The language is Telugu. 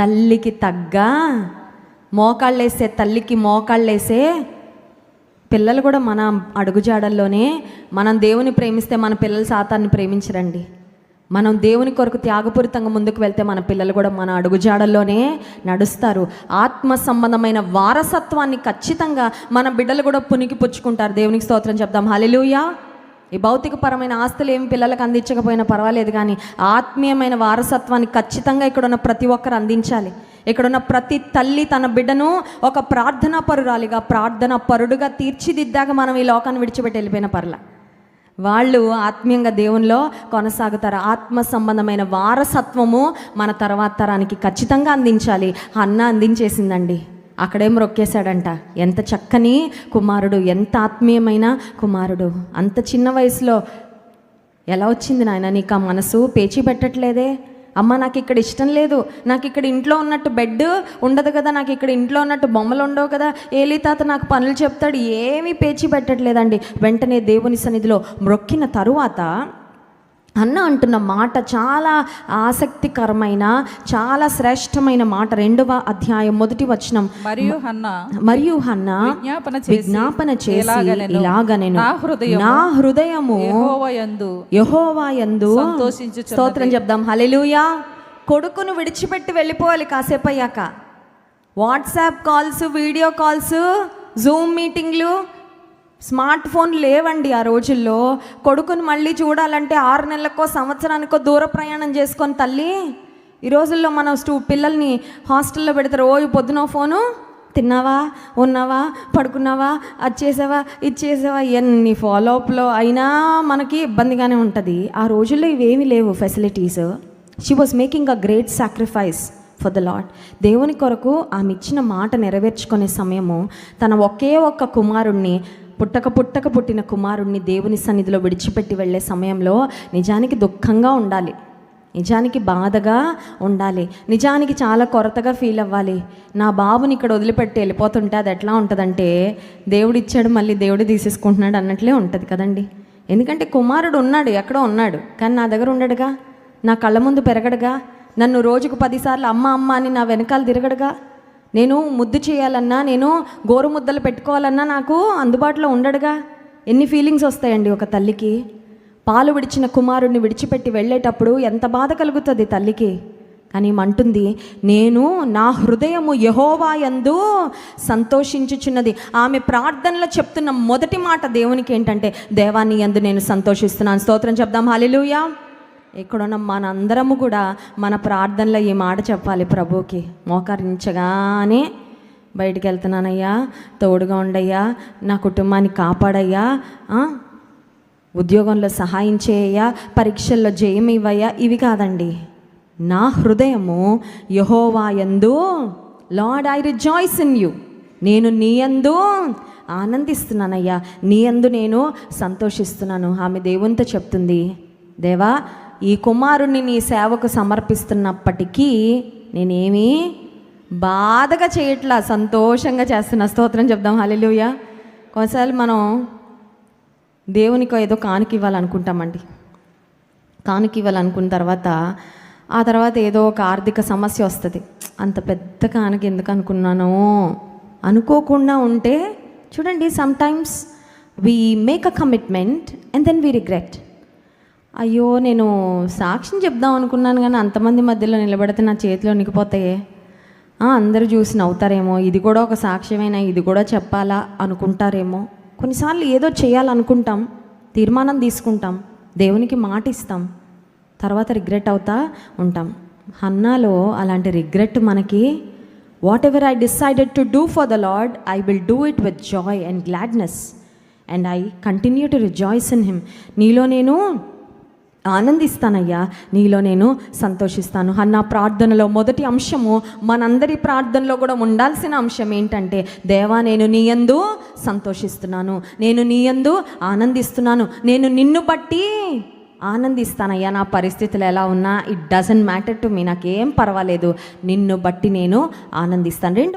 తల్లికి తగ్గ మోకాళ్ళేసే తల్లికి మోకాళ్ళేసే పిల్లలు కూడా మన అడుగుజాడల్లోనే మనం దేవుని ప్రేమిస్తే మన పిల్లలు సాతాన్ని ప్రేమించరండి. మనం దేవుని కొరకు త్యాగపూరితంగా ముందుకు వెళ్తే మన పిల్లలు కూడా మన అడుగుజాడల్లోనే నడుస్తారు. ఆత్మ సంబంధమైన వారసత్వాన్ని ఖచ్చితంగా మన బిడ్డలు కూడా పునికి పుచ్చుకుంటారు. దేవునికి స్తోత్రం చెప్దాం. హలెలుయా ఈ భౌతికపరమైన ఆస్తులు ఏమి పిల్లలకు అందించకపోయినా పర్వాలేదు కానీ ఆత్మీయమైన వారసత్వాన్ని ఖచ్చితంగా ఇక్కడ ఉన్న ప్రతి ఒక్కరు అందించాలి. ఇక్కడున్న ప్రతి తల్లి తన బిడ్డను ఒక ప్రార్థనా పరురాలిగా ప్రార్థన పరుడుగా తీర్చిదిద్దాక మనం ఈ లోకాన్ని విడిచిపెట్టి వెళ్ళిపోయిన పర్ల. వాళ్ళు ఆత్మీయంగా దేవునిలో కొనసాగుతారు. ఆత్మ సంబంధమైన వారసత్వము మన తర్వాత తరానికి ఖచ్చితంగా అందించాలి. అన్న అందించేసిందండి. అక్కడేం రొక్కేశాడంట ఎంత చక్కని కుమారుడు ఎంత ఆత్మీయమైన కుమారుడు. అంత చిన్న వయసులో ఎలా వచ్చింది నాయన నీకు ఆ మనసు? పేచీ పెట్టట్లేదే? అమ్మ నాకు ఇక్కడ ఇష్టం లేదు. నాకు ఇక్కడ ఇంట్లో ఉన్నట్టు బెడ్ ఉండదు కదా. నాకు ఇక్కడ ఇంట్లో ఉన్నట్టు బొమ్మలు ఉండవు కదా. ఏలి తాత నాకు పనులు చెప్తాడు. ఏమీ పేచి పెట్టట్లేదండి. వెంటనే దేవుని సన్నిధిలో మ్రొక్కిన తరువాత అన్న అంటున్న మాట చాలా ఆసక్తికరమైన చాలా శ్రేష్టమైన మాట రెండవ అధ్యాయం మొదటి వచనం. మరియు హన్న మరియు హన్న విజ్ఞాపన చేసి ఇలాగ నేను నా హృదయము యెహోవాయందు యహోవా యందు సంతోషించుచున్నది. స్తోత్రం చెప్దాం. హల్లెలూయా. కొడుకును విడిచిపెట్టి వెళ్ళిపోవాలి కాసేపు అయ్యాక. WhatsApp calls video calls Zoom మీటింగ్లు స్మార్ట్ ఫోన్ లేవండి ఆ రోజుల్లో. కొడుకుని మళ్ళీ చూడాలంటే ఆరు నెలలకో సంవత్సరానికో దూర ప్రయాణం చేసుకొని తల్లి ఈ రోజుల్లో మనం స్టూ పిల్లల్ని హాస్టల్లో పెడతారు ఓ పొద్దున ఫోను తిన్నావా ఉన్నావా పడుకున్నావా అది చేసావా ఇది చేసావా ఎన్ని ఫాలోఅప్లో అయినా మనకి ఇబ్బందిగానే ఉంటుంది. ఆ రోజుల్లో ఇవేమీ లేవు facilities she was making a great sacrifice for the Lord దేవుని కొరకు ఆమె ఇచ్చిన మాట నెరవేర్చుకునే సమయము తన ఒకే ఒక్క కుమారుణ్ణి పుట్టక పుట్టక పుట్టిన కుమారుణ్ణి దేవుని సన్నిధిలో విడిచిపెట్టి వెళ్ళే సమయంలో నిజానికి దుఃఖంగా ఉండాలి. నిజానికి బాధగా ఉండాలి. నిజానికి చాలా కొరతగా ఫీల్ అవ్వాలి. నా బాబుని ఇక్కడ వదిలిపెట్టి వెళ్ళిపోతుంటే అది ఎట్లా ఉంటుందంటే దేవుడు ఇచ్చాడు మళ్ళీ దేవుడు తీసేసుకుంటున్నాడు అన్నట్లే ఉంటుంది కదండి. ఎందుకంటే కుమారుడు ఉన్నాడు ఎక్కడో ఉన్నాడు. కానీ నా దగ్గర ఉండడుగా? నా కళ్ళ ముందు పెరగడుగా? నన్ను రోజుకు పదిసార్లు అమ్మ అమ్మ అని నా వెనకాల తిరగడుగా? నేను ముద్దు చేయాలన్నా నేను గోరు ముద్దలు పెట్టుకోవాలన్నా నాకు అందుబాటులో ఉండడుగా. ఎన్ని ఫీలింగ్స్ వస్తాయండి ఒక తల్లికి? పాలు విడిచిన కుమారుడిని విడిచిపెట్టి వెళ్ళేటప్పుడు ఎంత బాధ కలుగుతుంది తల్లికి? కానీ అంటుంది నేను నా హృదయము యహోవా యందు సంతోషించుచున్నది. ఆమె ప్రార్థనలో చెప్తున్న మొదటి మాట దేవునికి ఏంటంటే దేవాన్ని యందు నేను సంతోషిస్తున్నాను. స్తోత్రం చెప్దాం. హాలిలుయా ఇక్కడున్న మనందరము కూడా మన ప్రార్థనలో ఈ మాట చెప్పాలి ప్రభుకి మోకరించగానే బయటికి వెళ్తున్నానయ్యా తోడుగా ఉండయ్యా నా కుటుంబాన్ని కాపాడయ్యా ఉద్యోగంలో సహాయం చేయయ్యా పరీక్షల్లో జయం ఇవ్వయ్యా ఇవి కాదండి. నా హృదయము యహోవాయందు Lord I rejoice in you. నేను నీ యందు ఆనందిస్తున్నానయ్యా. నీ యందు నేను సంతోషిస్తున్నాను. ఆమె దేవునితో చెప్తుంది దేవా ఈ కుమారుణ్ణి నీ సేవకు సమర్పిస్తున్నప్పటికీ నేనేమీ బాధగా చేయట్లా సంతోషంగా చేస్తున్నా. స్తోత్రం చెప్దాం. హలెలుయ కొన్నిసార్లు మనం దేవునికి ఏదో కానుక ఇవ్వాలనుకుంటామండి. కానుక ఇవ్వాలనుకున్న తర్వాత ఆ తర్వాత ఏదో ఒక ఆర్థిక సమస్య వస్తుంది. అంత పెద్ద కానుక ఎందుకు అనుకున్నానో? అనుకోకుండా ఉంటే చూడండి sometimes we make a commitment and then we regret అయ్యో నేను సాక్ష్యం చెప్దాం అనుకున్నాను కానీ అంతమంది మధ్యలో నిలబడితే నా చేతిలో నిగిపోతాయే. అందరూ చూసి నవ్వుతారేమో ఇది కూడా ఒక సాక్ష్యమైనా ఇది కూడా చెప్పాలా అనుకుంటారేమో. కొన్నిసార్లు ఏదో చేయాలనుకుంటాం తీర్మానం తీసుకుంటాం దేవునికి మాట ఇస్తాం తర్వాత రిగ్రెట్ అవుతా ఉంటాం. హన్నాలో అలాంటి రిగ్రెట్ మనకి whatever I decided to do for the Lord I will do it with joy and gladness and I continue to rejoice in him నీలో నేను ఆనందిస్తానయ్యా. నీలో నేను సంతోషిస్తాను. అన్న ప్రార్థనలో మొదటి అంశము మనందరి ప్రార్థనలో కూడా ఉండాల్సిన అంశం ఏంటంటే దేవా నేను నీయందు సంతోషిస్తున్నాను. నేను నీయందు ఆనందిస్తున్నాను. నేను నిన్ను బట్టి ఆనందిస్తానయ్యా. నా పరిస్థితులు ఎలా ఉన్నా it doesn't matter to me నాకేం పర్వాలేదు. నిన్ను బట్టి నేను ఆనందిస్తాను. రెండు